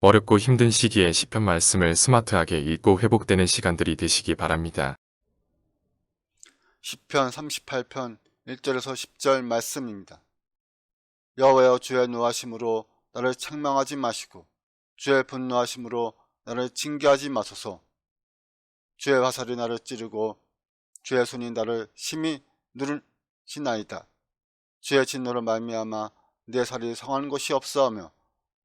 어렵고 힘든 시기에 시편 말씀을 스마트하게 읽고 회복되는 시간들이 되시기 바랍니다. 시편 38편 1절에서 10절 말씀입니다. 여호와여 주의 노하심으로 나를 책망하지 마시고 주의 분노하심으로 나를 징계하지 마소서. 주의 화살이 나를 찌르고 주의 손이 나를 심히 누르시나이다. 주의 진노로 말미암아 내 살이 성한 곳이 없어하며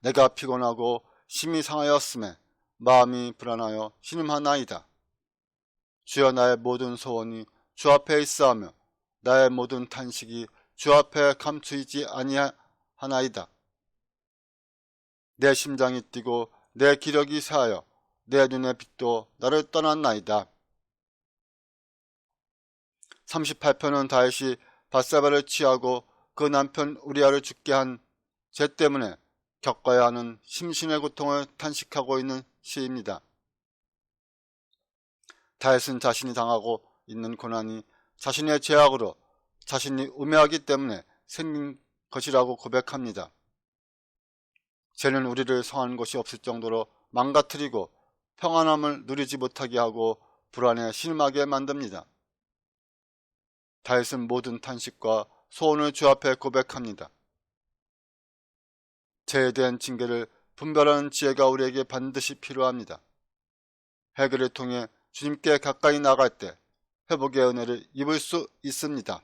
내가 피곤하고 심히 상하였음에 마음이 불안하여 신음하나이다. 주여 나의 모든 소원이 주 앞에 있어하며 나의 모든 탄식이 주 앞에 감추이지 아니하나이다. 내 심장이 뛰고 내 기력이 사하여 내 눈의 빛도 나를 떠났나이다. 38편은 다윗이 바세바를 취하고 그 남편 우리아를 죽게 한 죄 때문에 겪어야 하는 심신의 고통을 탄식하고 있는 시입니다. 다윗은 자신이 당하고 있는 고난이 자신의 죄악으로 자신이 우매하기 때문에 생긴 것이라고 고백합니다. 죄는 우리를 성한 것이 없을 정도로 망가뜨리고 평안함을 누리지 못하게 하고 불안에 신음하게 만듭니다. 다윗은 모든 탄식과 소원을 주 앞에 고백합니다. 죄에 대한 징계를 분별하는 지혜가 우리에게 반드시 필요합니다. 해결을 통해 주님께 가까이 나갈 때 회복의 은혜를 입을 수 있습니다.